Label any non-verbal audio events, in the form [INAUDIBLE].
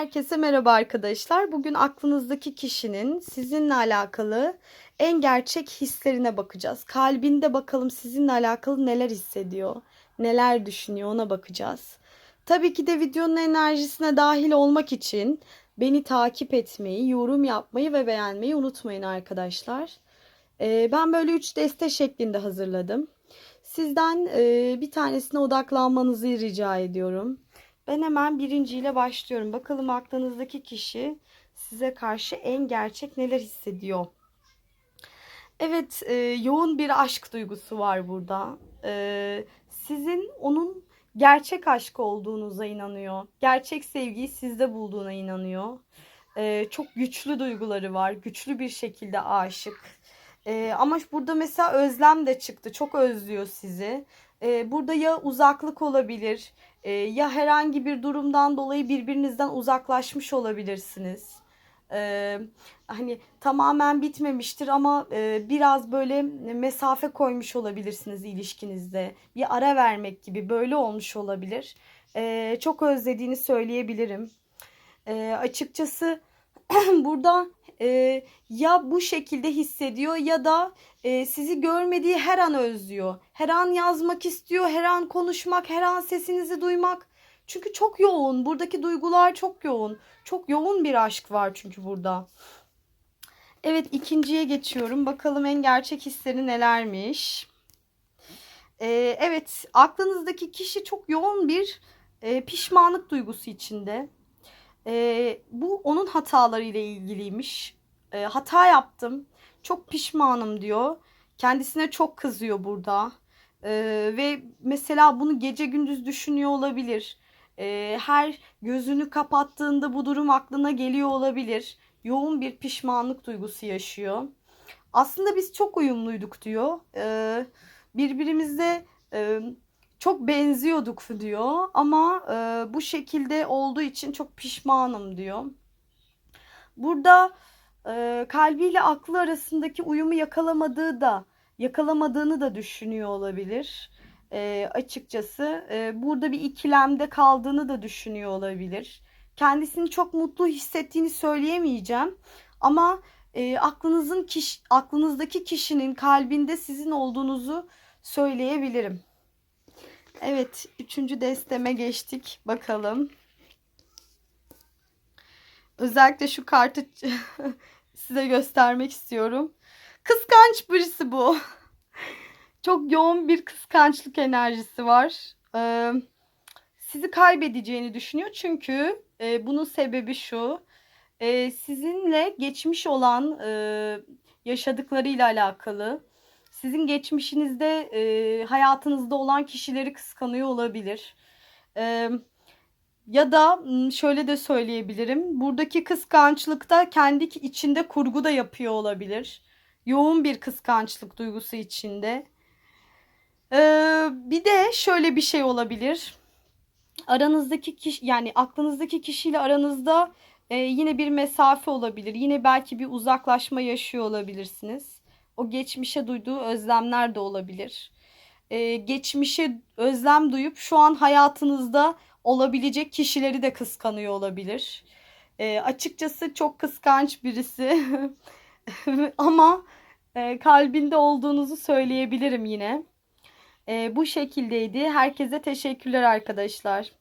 Herkese merhaba arkadaşlar. Bugün aklınızdaki kişinin sizinle alakalı en gerçek hislerine bakacağız. Kalbinde bakalım sizinle alakalı neler hissediyor, neler düşünüyor ona bakacağız. Tabii ki de videonun enerjisine dahil olmak için beni takip etmeyi, yorum yapmayı ve beğenmeyi unutmayın arkadaşlar. Ee, ben böyle 3 deste şeklinde hazırladım. Sizden e, bir tanesine odaklanmanızı rica ediyorum. Ben hemen birinciyle başlıyorum. Bakalım aklınızdaki kişi size karşı en gerçek neler hissediyor? Evet, e, yoğun bir aşk duygusu var burada. E, sizin onun gerçek aşk olduğunuza inanıyor. Gerçek sevgiyi sizde bulduğuna inanıyor. E, çok güçlü duyguları var. Güçlü bir şekilde aşık. E, ama burada mesela özlem de çıktı. Çok özlüyor sizi. E, burada ya uzaklık olabilir e, ya herhangi bir durumdan dolayı birbirinizden uzaklaşmış olabilirsiniz. E, hani tamamen bitmemiştir ama e, biraz böyle mesafe koymuş olabilirsiniz ilişkinizde. Bir ara vermek gibi böyle olmuş olabilir. E, çok özlediğini söyleyebilirim. E, açıkçası [CLEARS THROAT] burada e, ya bu şekilde hissediyor ya da e, sizi görmediği her an özlüyor. Her an yazmak istiyor, her an konuşmak, her an sesinizi duymak. Çünkü çok yoğun. Buradaki duygular çok yoğun. Çok yoğun bir aşk var çünkü burada. Evet ikinciye geçiyorum. Bakalım en gerçek hisleri nelermiş. Ee, evet aklınızdaki kişi çok yoğun bir e, pişmanlık duygusu içinde. E, bu onun hatalarıyla ilgiliymiş. E, hata yaptım. Çok pişmanım diyor. Kendisine çok kızıyor burada. E, ve mesela bunu gece gündüz düşünüyor olabilir. E, her gözünü kapattığında bu durum aklına geliyor olabilir. Yoğun bir pişmanlık duygusu yaşıyor. Aslında biz çok uyumluyduk diyor. E, birbirimizle e, çok benziyorduk diyor ama e, bu şekilde olduğu için çok pişmanım diyor. Burada e, kalbiyle aklı arasındaki uyumu yakalamadığı da yakalamadığını da düşünüyor olabilir. E, açıkçası e, burada bir ikilemde kaldığını da düşünüyor olabilir. Kendisini çok mutlu hissettiğini söyleyemeyeceğim ama e, aklınızın kişi, aklınızdaki kişinin kalbinde sizin olduğunuzu söyleyebilirim. Evet, üçüncü desteme geçtik. Bakalım. Özellikle şu kartı [LAUGHS] size göstermek istiyorum. Kıskanç birisi bu. [LAUGHS] Çok yoğun bir kıskançlık enerjisi var. Ee, sizi kaybedeceğini düşünüyor. Çünkü e, bunun sebebi şu. E, sizinle geçmiş olan e, yaşadıklarıyla alakalı sizin geçmişinizde e, hayatınızda olan kişileri kıskanıyor olabilir. E, ya da şöyle de söyleyebilirim. Buradaki kıskançlıkta kendi içinde kurgu da yapıyor olabilir. Yoğun bir kıskançlık duygusu içinde. E, bir de şöyle bir şey olabilir. Aranızdaki kişi yani aklınızdaki kişiyle aranızda e, yine bir mesafe olabilir. Yine belki bir uzaklaşma yaşıyor olabilirsiniz o geçmişe duyduğu özlemler de olabilir. Ee, geçmişe özlem duyup şu an hayatınızda olabilecek kişileri de kıskanıyor olabilir. Ee, açıkçası çok kıskanç birisi [LAUGHS] ama e, kalbinde olduğunuzu söyleyebilirim yine. E, bu şekildeydi. Herkese teşekkürler arkadaşlar.